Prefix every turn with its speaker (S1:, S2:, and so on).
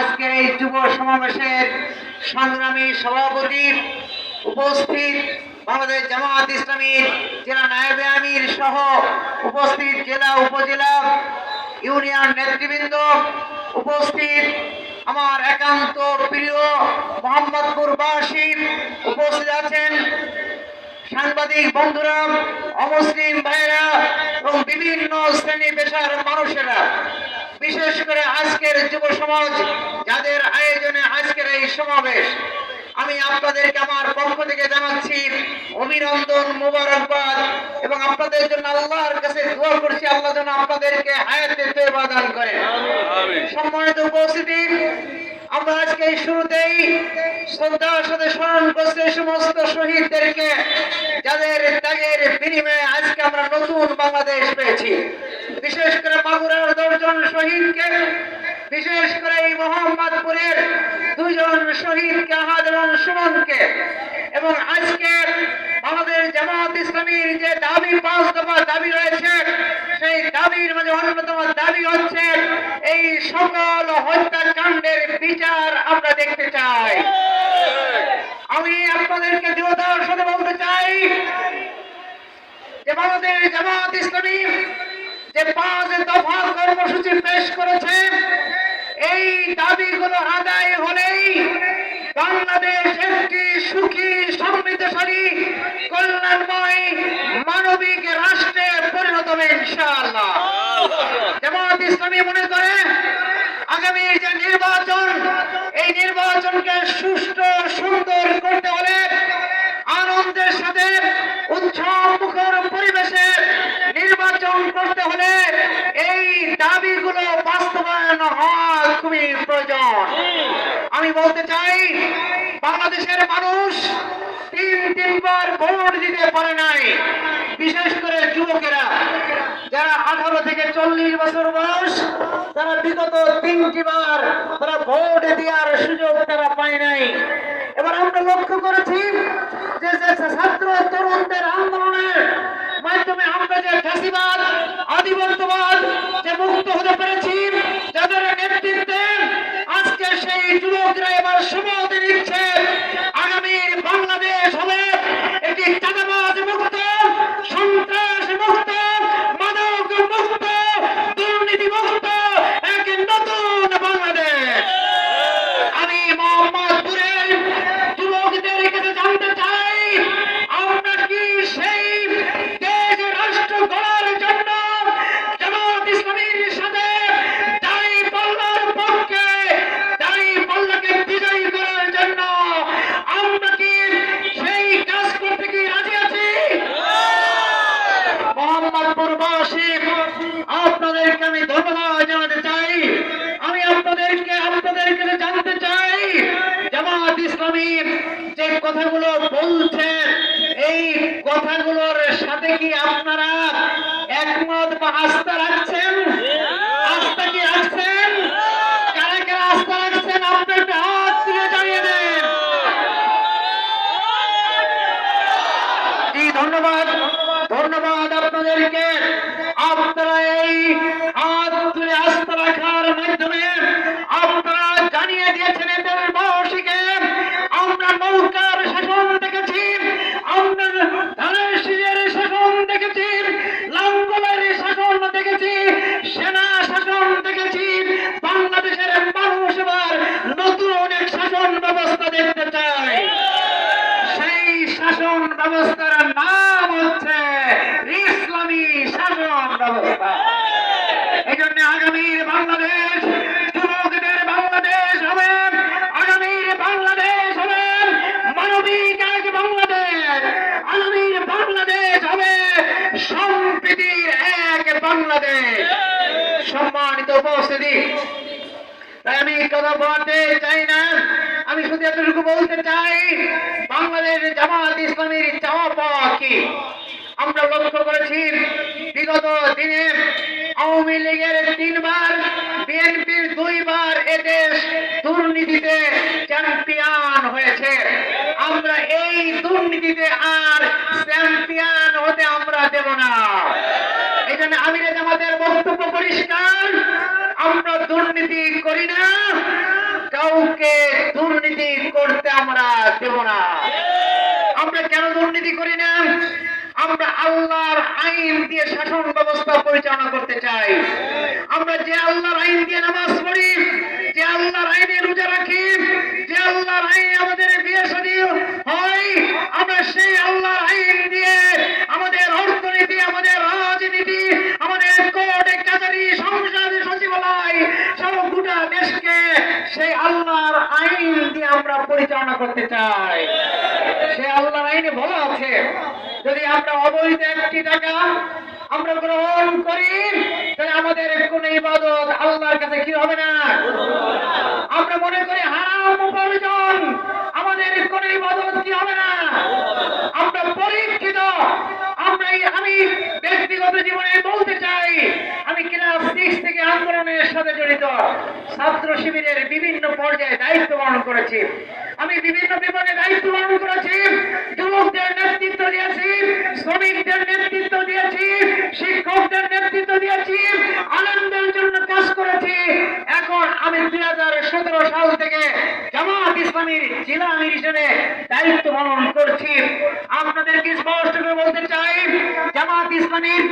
S1: আজকের এই যুব সমাবেশের সংগ্রামী সভাপতি উপস্থিত বাংলাদেশ জামাত ইসলামী জেলা নায়েবে আমির সহ উপস্থিত জেলা উপজেলা ইউনিয়ন নেতৃবৃন্দ উপস্থিত আমার একান্ত প্রিয় মোহাম্মদপুরবাসী উপস্থিত আছেন সাংবাদিক বন্ধুরা, অমুসলিম ভাইরা এবং বিভিন্ন শ্রেণি পেশার মানুষেরা। বিশেষ করে আজকের যুব সমাজ যাদের আয়োজনে আজকের এই সমাবেশ আমি আপনাদেরকে আমার পক্ষ থেকে জানাচ্ছি অভিনন্দন মোবারকবাদ এবং আপনাদের জন্য আল্লাহর কাছে দোয়া করছি আল্লাহ যেন আপনাদেরকে হায়াতে তৈবা দান করেন। সম্মানিত উপস্থিতি আমরা আজকে এই শুরুতেই শ্রদ্ধার সাথে স্মরণ করছি সমস্ত শহীদদেরকে যাদের ত্যাগের বিনিময়ে আজকে আমরা নতুন বাংলাদেশ পেয়েছি। বিশেষ করে দশজন শহীদকে, বিশেষ করে এই মোহাম্মদপুরের দুজন শহীদকে, আহাদ এবং সুমনকে। এবং আজকে আমাদের জামাত ইসলামীর যে দাবি, পাঁচ দফা দাবি রয়েছে, সেই দাবির মাঝে অন্যতম দাবি হচ্ছে, এই সকল হত্যাকাণ্ডের বিচার আমরা দেখতে চাই। আমি আপনাদেরকে দৃঢ়তার সাথে বলতে চাই যে আমাদের জামাত ইসলামী যে পাঁচ দফা কর্মসূচি পেশ করেছে, এই দাবিগুলো আদায় হলেই বাংলাদেশ একটি সুখী, সমৃদ্ধশালী, কল্যাণময়, মানবিক রাষ্ট্রে পরিণত হবে ইনশাআল্লাহ। জামাত ইসলামী মনে করে, আগামী যে নির্বাচন, এই নির্বাচনকে সুষ্ঠু, সুন্দর করতে হলে আনন্দের সাথে উৎসব মুখর পরিবেশে নির্বাচন করতে হলে এই দাবিগুলো বাস্তবায়ন হওয়া খুবই প্রয়োজন আমি বলতে চাই, বাংলাদেশের মানুষ তিন, তিনবার ভোট দিতে পারে নাই। বিশেষ করে যুবকেরা, যারা আঠারো থেকে চল্লিশ বছর বয়স, তারা বিগত তিনটি বার তারা ভোট দেওয়ার সুযোগ তারা পায় নাই। এবার আমরা লক্ষ্য করেছি যে ছাত্র তরুণদের আন্দোলনের মাধ্যমে আমরা যে ফ্যাসিবাদ, আধিপত্যবাদ যে মুক্ত হতে পেরেছি যুবকরা এবার সুমতি দিচ্ছে কথাগুলোর সাথে কি আপনারা একমত বা আস্থা রাখছেন? ব্যবস্থার নাম হচ্ছে ইসলামী শাসন ব্যবস্থা। এই জন্য আগামীর বাংলাদেশ, যুবকদের বাংলাদেশ হবে। আগামীর বাংলাদেশ হবে। মানবিক এক বাংলাদেশ। আগামীর বাংলাদেশ হবে সম্প্রীতির এক বাংলাদেশ। সম্মানিত উপস্থিতি। আমি কথা বলতে চাই না। আমি শুধু এতটুকু বলতে চাই, বাংলাদেশ জামাত ইসলামের চাওয়া পাওয়া কি? আমরা লক্ষ্য করেছি, বিগত দিনে আওয়ামী লীগের তিনবার, বিএনপির দুইবার এদেশ দুর্নীতিতে চ্যাম্পিয়ন হয়েছে। আমরা এই দুর্নীতিতে আর চ্যাম্পিয়ন হতে আমরা দেব না। এই জন্য আমিরে জামাতের বক্তব্য পরিষ্কার, আমরা দুর্নীতি করি না। কাউকে দুর্নীতি করতে আমরা দেব না। আমরা কেন দুর্নীতি করি না? আমরা আল্লাহর আইন দিয়ে শাসন ব্যবস্থা পরিচালনা করতে চাই। আমরা যে আল্লাহর আইন দিয়ে নামাজ পড়ি, যে আল্লাহর আইনে রোজা রাখি, যে আল্লাহর আইনে আমাদের বিয়ে শাদী হয়, আমরা সেই আল্লাহর আইন দিয়ে আমাদের অর্থনীতি, আমাদের রাজনীতি, আমাদের কোর্টে সচিবালয় সব গোটা দেশকে সেই আল্লাহর আইন দিয়ে আমরা পরিচালনা করতে চাই। সে আল্লাহর আইনে বলা আছে। যদি আমরা অবৈধ একটি টাকা আমরা গ্রহণ করি, তাহলে আমাদের কোন ইবাদত আল্লাহর কাছে কি হবে না? আমরা মনে করি হারাম উপার্জন। আমাদের কোন ইবাদত কি হবে না আমরা পরীক্ষিত আমরা এই- আমি ব্যক্তিগত জীবনে বলতে চাই আমি ক্লাস সিক্স থেকে আন্দোলনের সাথে জড়িত ছাত্র শিবিরের বিভিন্ন পর্যায়ে দায়িত্ব পালন করেছি। আমি বিভিন্ন বিভাগে দায়িত্ব পালন করেছি। যুবকদের নেতৃত্ব দিয়েছি, শ্রমিকদের নেতৃত্ব দিয়েছি, শিক্ষকদের নেতৃত্ব দিয়েছি, আনন্দের জন্য কাজ করেছি। এখন আমি দুই হাজার সতেরো সাল থেকে জামাত ইসলামীর জেলা আমির হিসেবে দায়িত্ব পালন করছি। আপনাদেরকে স্পষ্ট করে বলতে চাই, জামাত ইসলামীর